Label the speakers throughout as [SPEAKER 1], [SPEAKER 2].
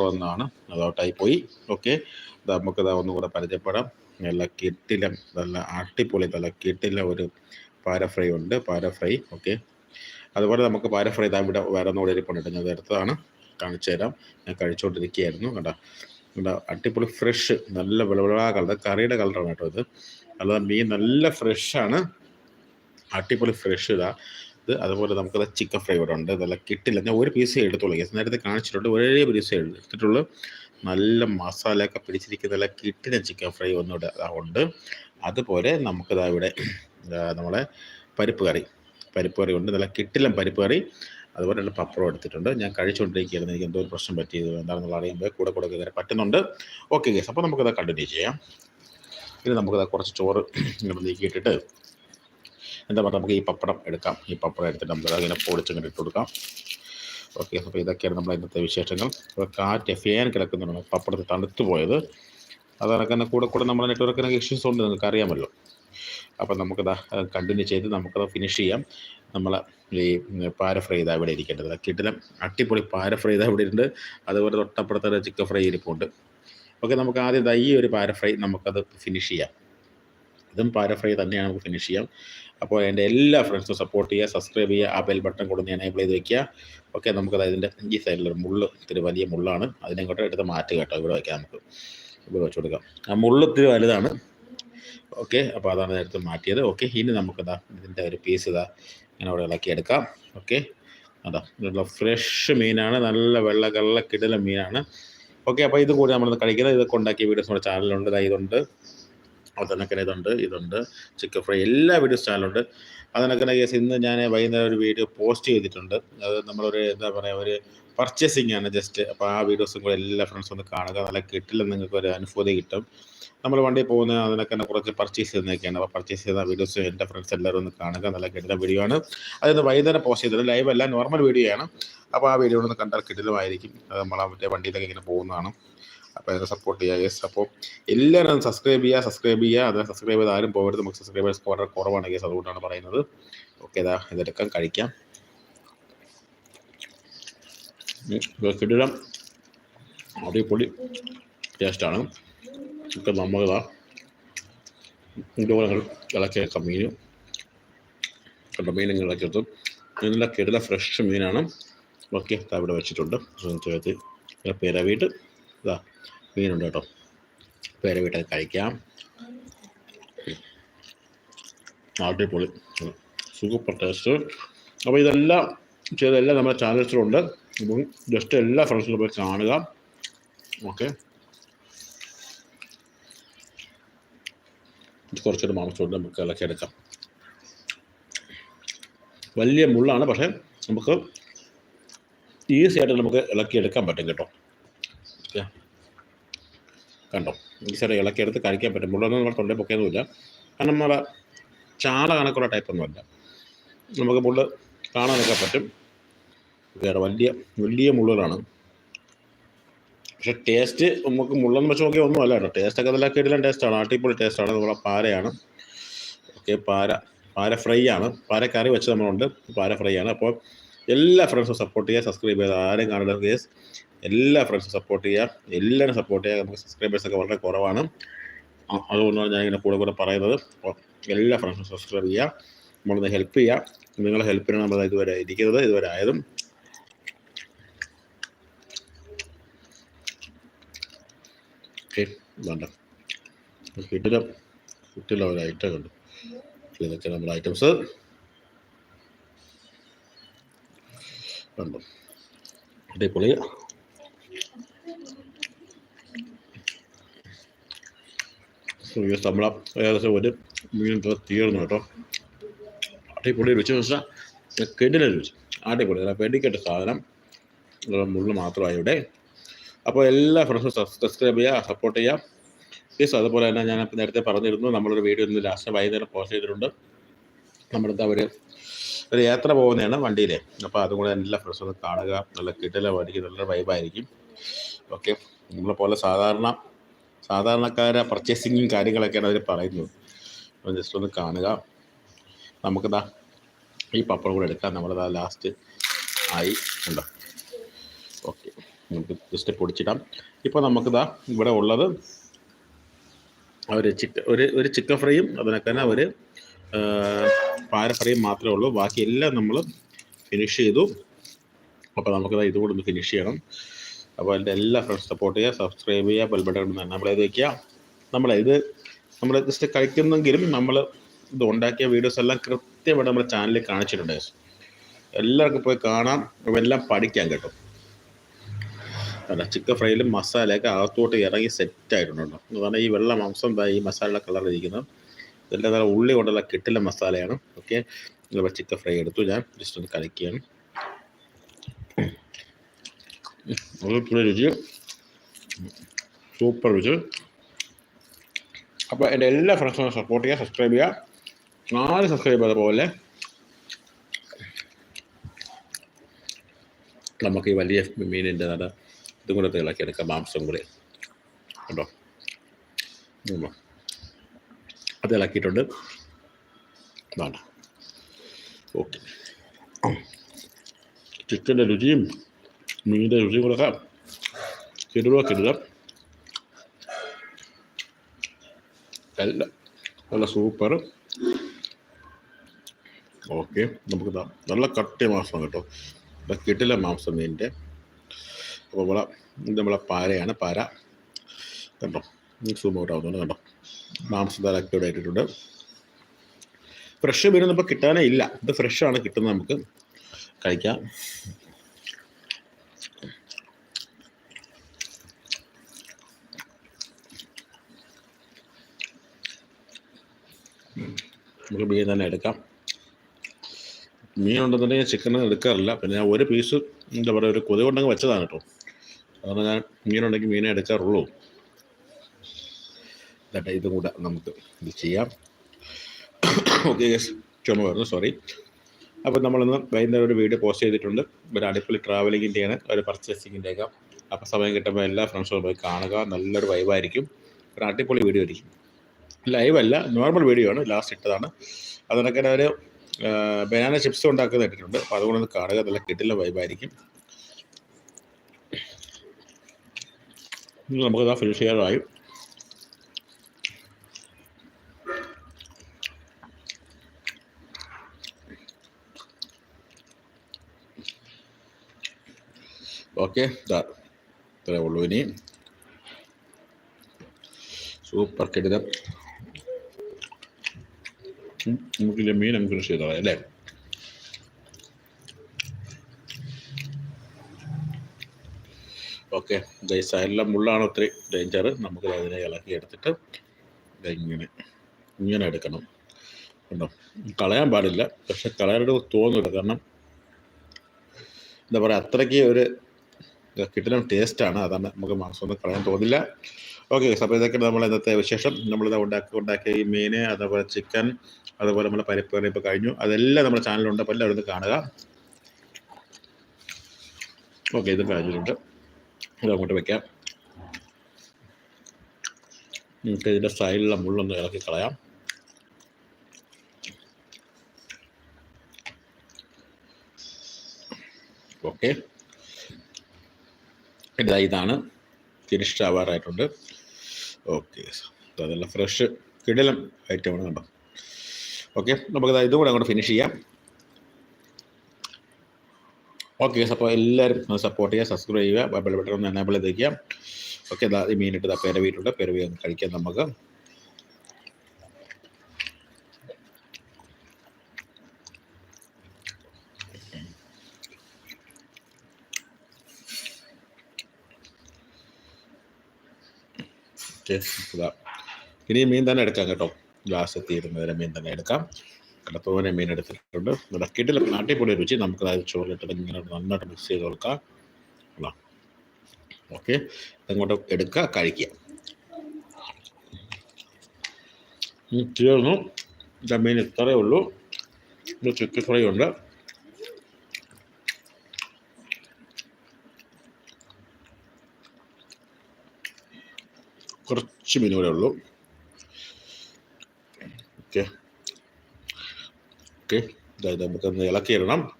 [SPEAKER 1] ഒന്നാണ് അതോട്ടായി പോയി ഓക്കെ ഒന്നും ഒന്നുകൂടെ പരിചയപ്പെടാം. നല്ല കെട്ടിലം നല്ല അടിപൊളി നല്ല കിട്ടില ഒരു പാര ഫ്രൈ ഉണ്ട്. പാര ഫ്രൈ ഓക്കെ. അതുപോലെ നമുക്ക് പാര ഫ്രൈ ഇതാ ഇവിടെ വേറെ ഒന്നുകൂടെ ഇരിപ്പുണ്ട് ഞാൻ എടുത്തതാണ്. കാണിച്ചു തരാം. ഞാൻ കഴിച്ചുകൊണ്ടിരിക്കുകയായിരുന്നു. കേട്ടോ ഇവിടെ അടിപൊളി ഫ്രഷ് നല്ല വിളവിളാ കളർ കറിയുടെ കളറാണ് കേട്ടോ ഇത്. അല്ലാതെ മീൻ നല്ല ഫ്രഷാണ് അടിപൊളി ഫ്രഷ് ഇതാ. ഇത് അതുപോലെ നമുക്കത് ചിക്കൻ ഫ്രൈ ഇവിടെ ഉണ്ട്. നല്ല കിട്ടില്ല. ഞാൻ ഒരു പീസേ എടുത്തുള്ളൂ. യെസ് നേരത്തെ കാണിച്ചിട്ടുണ്ട്. ഒരേ പീസേ എടുത്തിട്ടുള്ളൂ. നല്ല മസാലയൊക്കെ പിടിച്ചിരിക്കുന്ന നല്ല കിട്ടിന ചിക്കൻ ഫ്രൈ ഒന്നുകൂടെ ഉണ്ട്. അതുപോലെ നമുക്കിതാ ഇവിടെ നമ്മളെ പരിപ്പ് കറി. പരിപ്പ് കറി ഉണ്ട്. നല്ല കിട്ടില്ല പരിപ്പ് കറി. അതുപോലെ പപ്പടം എടുത്തിട്ടുണ്ട്. ഞാൻ കഴിച്ചുകൊണ്ടിരിക്കുകയായിരുന്നു. എനിക്ക് എന്തോ ഒരു പ്രശ്നം പറ്റിയത് എന്താണെന്നുള്ള അറിയുമ്പോൾ കൂടെ കൂടെ കയറി പറ്റുന്നുണ്ട്. ഓക്കെ ഗേസ് അപ്പോൾ നമുക്കത് കണ്ടിന്യൂ ചെയ്യാം. പിന്നെ നമുക്കത് കുറച്ച് ചോറ് നീക്കിയിട്ടിട്ട് എന്താ പറയുക നമുക്ക് ഈ പപ്പടം എടുക്കാം. ഈ പപ്പടം എടുത്തിട്ട് നമുക്ക് അതിങ്ങനെ പൊടിച്ചിങ്ങനെ ഇട്ട് കൊടുക്കാം. ഓക്കെ അപ്പോൾ ഇതൊക്കെയാണ് നമ്മുടെ ഇന്നത്തെ വിശേഷങ്ങൾ. കാറ്റ് ഫാൻ കിടക്കുന്നുണ്ട്. പപ്പടത്തിൽ തണുത്ത് പോയത്. അതൊക്കെ തന്നെ കൂടെ കൂടെ നമ്മുടെ നെറ്റ്വർക്കിനൊക്കെ ഇഷ്യൂസ് ഉണ്ട് നിങ്ങൾക്ക് അറിയാമല്ലോ. അപ്പം നമുക്കത് കണ്ടിന്യൂ ചെയ്ത് നമുക്കത് ഫിനിഷ് ചെയ്യാം. നമ്മൾ ഈ പാര ഫ്രൈ ഇതാ ഇവിടെ ഇരിക്കേണ്ടത്. കിട്ടിലും അട്ടിപ്പൊളി പാര ഫ്രൈ ഇതാ ഇവിടെ ഉണ്ട് അതുപോലെ തൊട്ടപ്പുറത്തെ ചിക്കൻ ഫ്രൈ ഇരിപ്പുണ്ട്. ഓക്കെ നമുക്ക് ആദ്യം ഈ ഒരു പാര ഫ്രൈ നമുക്കത് ഫിനിഷ് ചെയ്യാം. ഇതും പാരഫ്രൈ തന്നെയാണ് നമുക്ക് ഫിനിഷ് ചെയ്യാം. അപ്പോൾ എന്റെ എല്ലാ ഫ്രണ്ട്സും സപ്പോർട്ട് ചെയ്യുക സബ്സ്ക്രൈബ് ചെയ്യുക ആ ബെൽ ബട്ടൺ കൊടുത്ത് എനേബിൾ ചെയ്ത് വെക്കുക. ഓക്കെ നമുക്കത് ഇതിന്റെ ഈ സൈഡിലൊരു മുള്ള് ഇത്തിരി വലിയ മുള്ളാണ്. അതിനെ ഇങ്ങോട്ട് എടുത്ത് മാറ്റുക കേട്ടോ ഇവിടെ വയ്ക്കാം നമുക്ക്. ഇവിടെ വെച്ച് കൊടുക്കാം. ആ മുള്ള് ഇത്തിരി വലുതാണ്. ഓക്കെ അപ്പോൾ അതാണ് നേരത്തെ മാറ്റിയത്. ഓക്കെ ഇനി നമുക്കതാ ഇതിന്റെ ഒരു പീസ് ഇതാ ഇങ്ങനെ അവിടെ ഇളക്കിയെടുക്കാം ഓക്കെ അതാ നല്ല ഫ്രഷ് മീനാണ്. നല്ല വെള്ള കള്ള കിടല മീനാണ്. ഓക്കെ അപ്പോൾ ഇത് കൂടി നമ്മൾ കഴിക്കുന്നത്. ഇതൊക്കെ ഉണ്ടാക്കിയ വീഡിയോസ് നമ്മുടെ ചാനലിലുണ്ട് ഇതാ ഇതുണ്ട്. അതിനൊക്കെ ഇതുണ്ട് ഇതുണ്ട് ചിക്കൻ ഫ്രൈ എല്ലാ വീഡിയോസ് ചാനലുണ്ട്. അതനക്കന കേസ് ഇന്ന് ഞാൻ വൈകുന്നേരം ഒരു വീഡിയോ പോസ്റ്റ് ചെയ്തിട്ടുണ്ട്. അത് നമ്മളൊരു എന്താ പറയുക ഒരു പർച്ചേസിംഗ് ആണ് ജസ്റ്റ് അപ്പോൾ ആ വീഡിയോസും കൂടെ എല്ലാ ഫ്രണ്ട്സും ഒന്ന് കാണുക. നല്ല കിട്ടില്ല നിങ്ങൾക്ക് ഒരു അനുഭൂതി കിട്ടും. നമ്മൾ വണ്ടിയിൽ പോകുന്ന അതിനൊക്കെ കുറച്ച് പർച്ചേസ് ചെയ്യുന്നതൊക്കെയാണ് അപ്പോൾ പർച്ചേസ് ചെയ്യുന്ന വീഡിയോസ് എന്റെ ഫ്രണ്ട്സ് എല്ലാവരും ഒന്ന് കാണുക. നല്ല കിട്ടുന്ന വീഡിയോ ആണ്. അതിന് വൈകുന്നേരം പോസ്റ്റ് ചെയ്തത് ലൈവ് അല്ല നോർമൽ വീഡിയോ ആണ്. അപ്പോൾ ആ വീഡിയോ ഒന്ന് കണ്ടാൽ കിട്ടിലുമായിരിക്കും അത് നമ്മൾ മറ്റേ വണ്ടിയിലൊക്കെ ഇങ്ങനെ പോകുന്നതാണ്. അപ്പോൾ അതിനെ സപ്പോർട്ട് ചെയ്യുക യെസ് അപ്പോൾ എല്ലാവരും സബ്സ്ക്രൈബ് ചെയ്യുക സബ്സ്ക്രൈബ് ചെയ്യുക. അത് സബ്സ്ക്രൈബ് ചെയ്ത് ആരും പോകരുത്. നമുക്ക് സബ്സ്ക്രൈബേഴ്സ് വളരെ കുറവാണ്. കേസ് അതുകൊണ്ടാണ് പറയുന്നത്. ഓക്കെ ഇതാ ഇതെടുക്കാം. കഴിക്കാം. കിടിലം അടിപൊളി ടേസ്റ്റാണ് ഒക്കെ നമ്മളിതാ ഇതുപോലെ ഇളക്കിയേക്കാം മീൻ കണ്ട മീൻ ഇളക്കിയെടുത്തു നല്ല ഇടുന്ന ഫ്രഷ് മീനാണ്. ഓക്കെ ഇവിടെ വെച്ചിട്ടുണ്ട്. ചേർത്ത് പിറവിയിട്ട് ഇതാ മീനുണ്ട് കേട്ടോ. പേരെ വീട്ടിൽ കഴിക്കാം. അടിപൊളി. Super taste. അപ്പോൾ ഇതെല്ലാം ചെയ്തെല്ലാം നമ്മുടെ ചാനൽസിലുണ്ട്. അപ്പം ജസ്റ്റ് എല്ലാ ഫ്രണ്ട്സിലും പോയി കാണുക. ഓക്കെ കുറച്ചൊരു മാംസമുണ്ട് നമുക്ക് ഇളക്കി എടുക്കാം. വലിയ മുള്ളാണ് പക്ഷേ നമുക്ക് ഈസി ആയിട്ട് നമുക്ക് ഇളക്കിയെടുക്കാൻ പറ്റും കേട്ടോ. കണ്ടോ? ആയിട്ട് ഇളക്കിയെടുത്ത് കഴിക്കാൻ പറ്റും. മുള്ളൊന്നും നമ്മൾ തൊണ്ടയിൽ പൊക്കിയൊന്നുമില്ല കാരണം നമ്മളെ ചാള കണക്കുള്ള ടൈപ്പൊന്നുമല്ല നമുക്ക് മുള്ള് കാണാനൊക്കെ പറ്റും. വേറെ വലിയ വലിയ മുള്ളുകളാണ്. പക്ഷെ ടേസ്റ്റ് നമുക്ക് മുള്ളെന്ന് വെച്ച് നോക്കിയാൽ ഒന്നും അല്ല കേട്ടോ. ടേസ്റ്റൊക്കെ നല്ല കിടിലൻ ടേസ്റ്റാണ് അടിപൊളി ടേസ്റ്റാണ് നമ്മളെ പാരയാണ്. ഓക്കെ പാര. പാര ഫ്രൈ ആണ്. പാര കറി വെച്ച് നമ്മളുണ്ട്. പാര ഫ്രൈ ആണ്. അപ്പോൾ എല്ലാ ഫ്രണ്ട്സും സപ്പോർട്ട് ചെയ്യുക സബ്സ്ക്രൈബ് ചെയ്യുക. ആരും കാണേണ്ട കേസ് എല്ലാ ഫ്രണ്ട്സും സപ്പോർട്ട് ചെയ്യുക. എല്ലാവരും സപ്പോർട്ട് ചെയ്യുക. നമുക്ക് സബ്സ്ക്രൈബേഴ്സൊക്കെ വളരെ കുറവാണ്. അതുകൊണ്ടാണ് ഞാൻ ഇങ്ങനെ കൂടെ കൂടെ പറയുന്നത്. എല്ലാ ഫ്രണ്ട്സും സബ്സ്ക്രൈബ് ചെയ്യുക. നമ്മളൊന്ന് ഹെൽപ്പ് ചെയ്യുക നിങ്ങളെ ഹെൽപ്പിനാണ് നമ്മൾ ഇതുവരെ ഇരിക്കുന്നത് ഇതുവരെ ആയതും. വേണ്ട കിട്ടില്ല. കിട്ടില്ല ഒരു ഐറ്റം കണ്ടു. ഇതൊക്കെ നമ്മുടെ ഐറ്റംസ് കണ്ടു. അടിപൊളി. നമ്മളെ ഏകദേശം ഒരു മീൻ തീർന്നു കേട്ടോ. അടിപൊളി രുചി വെച്ചാൽ കെടിലെ രുചി. അടിപൊളി. അല്ല പെടിക്കട്ട സാധനം. മുള്ളു മാത്രമായി ഇവിടെ. അപ്പോൾ എല്ലാ ഫ്രണ്ട്സും സബ്സ്ക്രൈബ് ചെയ്യുക സപ്പോർട്ട് ചെയ്യുക. പ്ലീസ് അതുപോലെ തന്നെ ഞാൻ നേരത്തെ പറഞ്ഞിരുന്നു നമ്മളൊരു വീഡിയോ ഇന്ന് ലാസ്റ്റ് വൈകുന്നേരം പോസ്റ്റ് ചെയ്തിട്ടുണ്ട്. നമ്മളെന്താ ഒരു ഒരു യാത്ര പോകുന്നതാണ് വണ്ടിയിൽ അപ്പോൾ അതും കൂടെ എല്ലാ ഫ്രണ്ട്സും കാണുക. നല്ല കിട്ടല പഠിക്കും നല്ല വൈബായിരിക്കും ഓക്കെ നമ്മളെ പോലെ സാധാരണ സാധാരണക്കാരെ പർച്ചേസിങ്ങും കാര്യങ്ങളൊക്കെയാണ് അവർ പറയുന്നത്. അപ്പോൾ ജസ്റ്റ് ഒന്ന് കാണുക. നമുക്കിതാ ഈ പപ്പടം കൂടെ എടുക്കാം. നമ്മളിതാ ലാസ്റ്റ് ആയി ഉണ്ടോ ഓക്കെ നമുക്ക് ജസ്റ്റ് പൊടിച്ചിടാം. ഇപ്പോൾ നമുക്കിതാ ഇവിടെ ഉള്ളത് ഒരു ചിക്കൻ ഒരു ഒരു ചിക്കൻ ഫ്രൈയും അതിനൊക്കെ തന്നെ ഒരു പാര ഫ്രൈയും മാത്രമേ ഉള്ളൂ. ബാക്കി എല്ലാം നമ്മൾ ഫിനിഷ് ചെയ്തു. അപ്പോൾ നമുക്കിതാ ഇതുകൂടെ ഒന്ന് ഫിനിഷ് ചെയ്യണം. അപ്പോൾ എന്റെ എല്ലാ ഫ്രണ്ട്സ് സപ്പോർട്ട് ചെയ്യുക സബ്സ്ക്രൈബ് ചെയ്യുക ബെൽബട്ടൺ നമ്മളേത് വയ്ക്കുക നമ്മളെ ഇത് നമ്മൾ ജസ്റ്റ് കഴിക്കുന്നെങ്കിലും നമ്മൾ ഇത് ഉണ്ടാക്കിയ വീഡിയോസ് എല്ലാം കൃത്യമായിട്ട് നമ്മുടെ ചാനലിൽ കാണിച്ചിട്ടുണ്ട് എല്ലാവർക്കും പോയി കാണാം. എല്ലാം പഠിക്കാൻ കേട്ടോ. അല്ല ചിക്കൻ ഫ്രൈയിലും മസാലയൊക്കെ അകത്തോട്ട് ഇറങ്ങി സെറ്റ് ആയിട്ടുണ്ട് അതാണ് ഈ വെള്ള മാംസം ഈ മസാല കളർ ഇരിക്കുന്നത് ഇതെല്ലാം നല്ല ഉള്ളി കൊണ്ടുള്ള കിട്ടില്ല മസാലയാണ്. ഓക്കെ ചിക്കൻ ഫ്രൈ എടുത്തു. ഞാൻ ജസ്റ്റ് ഒന്ന് കഴിക്കുകയാണ് അതുപോലെ രുചി സൂപ്പർ രുചി അപ്പോൾ എന്റെ എല്ലാ ഫ്രണ്ട്സിനും സപ്പോർട്ട് ചെയ്യുക സബ്സ്ക്രൈബ് ചെയ്യുക. നാല് സബ്സ്ക്രൈബ് അതുപോലെ പോലെ നമുക്ക് ഈ വലിയ മീനിന്റെ നട ഇതും കൂടെ തിളക്കിയെടുക്കാം മാംസം കൂടെ. കേട്ടോ. അത് ഇളക്കിയിട്ടുണ്ട്. വേണ്ട. ഓക്കെ. ചിക്കന്റെ രുചിയും മീനിന്റെ രുചിയും കൂടെ കിടുക കിടുക എല്ലാം നല്ല സൂപ്പർ ഓക്കെ നമുക്ക് നല്ല കട്ടിയ മാംസം കേട്ടോ. ഇവിടെ കിട്ടില്ല മാംസം മീനിന്റെ അപ്പോൾ നമ്മളെ ഇത് നമ്മളെ പാരയാണ് പാര. കണ്ടോ? സൂം ഔട്ട് ആവുന്നുണ്ട് കണ്ടോ? മാംസം തലക്കി ഇവിടെ ഇട്ടിട്ടുണ്ട് ഫ്രഷ് മീനൊന്നും ഇപ്പോൾ കിട്ടാനേ ഇല്ല. ഇത് ഫ്രഷാണ് കിട്ടുന്നത് നമുക്ക് കഴിക്കാം. നമുക്ക് മീൻ തന്നെ എടുക്കാം. മീൻ ഉണ്ടെന്നുണ്ടെങ്കിൽ ചിക്കൻ എടുക്കാറില്ല. പിന്നെ ഞാൻ ഒരു പീസ് എന്താ പറയുക ഒരു കൊതി കൊണ്ടെങ്കിൽ വെച്ചതാണ് കേട്ടോ. അതുകൊണ്ട് ഞാൻ മീനുണ്ടെങ്കിൽ മീനെ എടുക്കാറുള്ളൂ. ഇതട്ടെ ഇതും കൂടെ നമുക്ക് ഇത് ചെയ്യാം. ഓക്കെ യെസ് ചുമ വരുന്നു സോറി അപ്പോൾ നമ്മളിന്ന് വൈകുന്നേരം ഒരു വീഡിയോ പോസ്റ്റ് ചെയ്തിട്ടുണ്ട്. ഒരു അടിപൊളി ട്രാവലിങ്ങിന്റെയാണ് ഒരു പർച്ചേസിങ്ങിന്റെയൊക്കെ അപ്പോൾ സമയം കിട്ടുമ്പോൾ എല്ലാ ഫ്രണ്ട്സും പോയി കാണുക. നല്ലൊരു വൈബായിരിക്കും ഒരു അടിപൊളി വീഡിയോ ആയിരിക്കും. ലൈവ് അല്ല നോർമൽ വീഡിയോ ആണ് ലാസ്റ്റ് ഇട്ടതാണ്. അതിനൊക്കെ അവർ ബനാന ചിപ്സ് ഉണ്ടാക്കുന്ന ഇട്ടിട്ടുണ്ട്. അപ്പോൾ അതുകൊണ്ടൊന്ന് കാണുക നല്ല കിട്ടില്ല വൈബായിരിക്കും നമുക്കത് ആ ഫിനിഷ് ചെയ്യാറായി ഓക്കെ ഇതാ ഇത്രേ ഉള്ളൂ ഇനി. സൂപ്പർ കെടുതം നമുക്കില്ല മീൻ നമുക്ക് കൃഷി ചെയ്താൽ അല്ലേ ഓക്കെ ഈ എല്ലാം മുള്ളാണ് ഒത്തിരി ഡേഞ്ചർ നമുക്ക് അതിനെ ഇളക്കി എടുത്തിട്ട് ഇങ്ങനെ ഇങ്ങനെ എടുക്കണം. കണ്ടോ? കളയാൻ പാടില്ല. പക്ഷെ കളയാനായിട്ട് തോന്നില്ല കാരണം എന്താ പറയുക അത്രയ്ക്ക് ഒരു കിട്ടുന്ന ടേസ്റ്റാണ് അതാണ് നമുക്ക് മാംസമൊന്നും കളയാൻ തോന്നില്ല. ഓക്കെ അപ്പോൾ ഇതൊക്കെ നമ്മൾ ഇന്നത്തെ വിശേഷം. നമ്മളിത് ഉണ്ടാക്കി ഉണ്ടാക്കിയ ഈ മീൻ അതേപോലെ ചിക്കൻ അതുപോലെ നമ്മൾ പരിപ്പ് കറി ഇപ്പോൾ കഴിഞ്ഞു. അതെല്ലാം നമ്മുടെ ചാനലുണ്ട് അപ്പോൾ എല്ലാവരും കാണുക. ഓക്കെ ഇത് കഴിഞ്ഞിട്ടുണ്ട്. ഇത് അങ്ങോട്ട് വെക്കാം. നമുക്ക് ഇതിന്റെ സൈഡിലുള്ള മുള്ളൊന്ന് ഇളക്കി കളയാം. ഓക്കെ ഇതാ ഇതാണ്. ഫിനിഷ്ഡ് ആവാറായിട്ടുണ്ട്. ഓക്കെ അതെല്ലാം ഫ്രഷ് കിടലം ഐറ്റമാണ് കണ്ടോ. ഓക്കെ നമുക്കത് ഇതും കൂടെ അങ്ങോട്ട് ഫിനിഷ് ചെയ്യാം. ഓക്കെ അപ്പോൾ എല്ലാവരും സപ്പോർട്ട് ചെയ്യുക സബ്സ്ക്രൈബ് ചെയ്യുക ബെൽ ബട്ടൺ ഒന്ന് എനേബിൾ ചെയ്ത് വയ്ക്കുക ഓക്കെ ഈ മീനിട്ട് ഇതാ പെരവിയിട്ടുണ്ട് പെരവി ഒന്ന് കഴിക്കാം നമുക്ക്. ഇനി മീൻ തന്നെ എടുക്കാം കേട്ടോ. ഗ്ലാസ് എത്തിയിരുന്നതിന് മീൻ തന്നെ എടുക്കാം. കടത്തോനെ മീൻ എടുത്തിട്ടുണ്ട്. ഇടക്കിട്ടില്ല നാട്ടിപ്പൊടി രുചി. നമുക്ക് അതായത് ചോറിലിട്ട് ഇങ്ങനെ നന്നായിട്ട് മിക്സ് ചെയ്ത് കൊടുക്കാം. ഓക്കെ ഇതങ്ങോട്ട് എടുക്കുക കഴിക്കുക. ഇതാ മീൻ ഇത്രയേ ഉള്ളൂ. ചിക്കൻ ഫ്രൈ ഉണ്ട് കുറച്ച് മീൻ കൂടെ ഉള്ളൂ. ഓക്കെ. ഓക്കെ. അതായത് നമുക്കൊന്ന് ഇളക്കിയിടണം.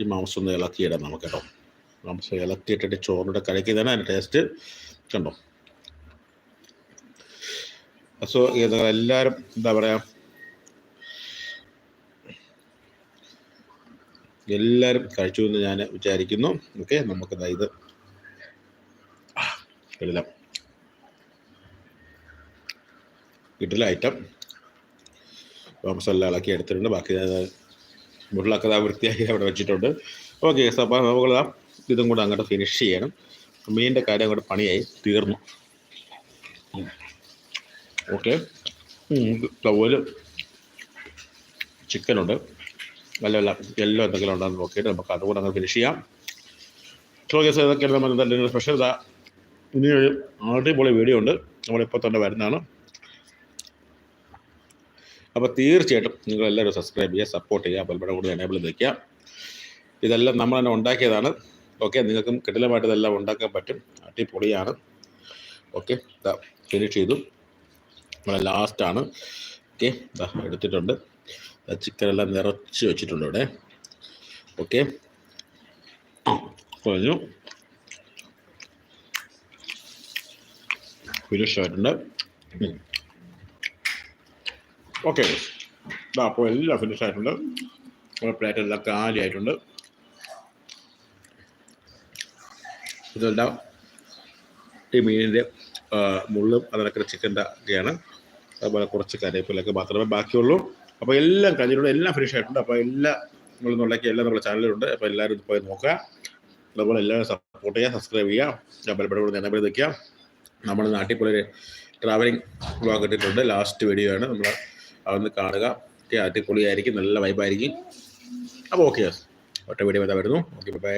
[SPEAKER 1] ഈ മാംസം ഒന്ന് ഇളക്കിയിടാം നമുക്ക് കേട്ടോ മാംസം ഇളക്കിയിട്ടിട്ട് ചോറിന്റെ കഴിക്കുന്നതാണ് അതിന്റെ ടേസ്റ്റ് കണ്ടോ? സോ എല്ലാവരും എന്താ പറയുക എല്ലാവരും കഴിച്ചു എന്ന് ഞാൻ വിചാരിക്കുന്നു. ഓക്കെ. നമുക്ക് ഇത്. ഇടലാം ഇഡല ഐറ്റം മാംസം എല്ലാം ഇളക്കി എടുത്തിട്ടുണ്ട്. ബാക്കി ഞാൻ മുള്ളൊക്കെ വൃത്തിയാക്കി അവിടെ വെച്ചിട്ടുണ്ട്. ഓക്കെ അപ്പോൾ നമുക്ക് ഇതും കൂടെ അങ്ങോട്ട് ഫിനിഷ് ചെയ്യണം. മീനിന്റെ കാര്യം അങ്ങോട്ട് പണിയായി. തീർന്നു. ഓക്കെ ഒരു ചിക്കനുണ്ട് നല്ല നല്ല എല്ലോ എന്തെങ്കിലും ഉണ്ടെന്ന് നോക്കിയിട്ട് നമുക്ക് അതുകൂടെ അങ്ങ് ഫിനിഷ് ചെയ്യാം. ഓക്കെ സാർ ഇതൊക്കെയാണ് നമ്മൾ എന്തായാലും സ്പെഷ്യൽ ഇതാ ഇനി ഒരു അടിപൊളി വീഡിയോ ഉണ്ട്. നമ്മളിപ്പോൾ തന്നെ വരുന്നതാണ്. അപ്പോൾ തീർച്ചയായിട്ടും നിങ്ങൾ എല്ലാവരും സബ്സ്ക്രൈബ് ചെയ്യുക സപ്പോർട്ട് ചെയ്യുക പലപ്പോഴും കൂടി എനേബിൾ വെക്കുക ഇതെല്ലാം നമ്മൾ തന്നെ ഉണ്ടാക്കിയതാണ്. ഓക്കെ നിങ്ങൾക്കും കിടിലമായിട്ട് ഇതെല്ലാം ഉണ്ടാക്കാൻ പറ്റും. അടിപൊളിയാണ്. ഓക്കെ ഫിനിഷ് ചെയ്തു. നമ്മളെ ലാസ്റ്റാണ് ഓക്കെ എടുത്തിട്ടുണ്ട്. ചിക്കൻ എല്ലാം നിറച്ച് വെച്ചിട്ടുണ്ട് ഇവിടെ. ഓക്കെ കഴിഞ്ഞു ഫിനിഷ് ആയിട്ടുണ്ട്. ഓക്കെ. ഇതാ അപ്പോൾ എല്ലാം ഫിനിഷ് ആയിട്ടുണ്ട്. നമ്മുടെ പ്ലേറ്റ് എല്ലാം കാലിയായിട്ടുണ്ട്. ഇതെല്ലാം ഈ മീനിന്റെ മുള്ളും അതിനൊക്കെ ചിക്കന്റെ ഒക്കെയാണ്. അതുപോലെ കുറച്ച് കറിവേപ്പിലൊക്കെ മാത്രമേ ബാക്കിയുള്ളൂ. അപ്പോൾ എല്ലാം കഴിഞ്ഞിട്ടുണ്ട്. എല്ലാം ഫിനിഷ് ആയിട്ടുണ്ട്. അപ്പോൾ എല്ലാം നിങ്ങൾ ഉണ്ടാക്കി എല്ലാം നമ്മുടെ ചാനലിലുണ്ട് അപ്പോൾ എല്ലാവരും പോയി നോക്കുക. അതുപോലെ എല്ലാവരും സപ്പോർട്ട് ചെയ്യുക സബ്സ്ക്രൈബ് ചെയ്യുക. ബലപ്പെടെ കൂടെ നിലവിൽ നിൽക്കുക. നമ്മുടെ നാട്ടിൽ പോലെ ട്രാവലിംഗ് ബ്ലോഗ് ഇട്ടിട്ടുണ്ട്. ലാസ്റ്റ് വീഡിയോ ആണ്. നമ്മൾ അതൊന്ന് കാണുക. അടിപൊളിയായിരിക്കും നല്ല വൈബായിരിക്കും അപ്പോൾ ഓക്കെ ഒറ്റ വീഡിയോ വരുന്നു. Okay bye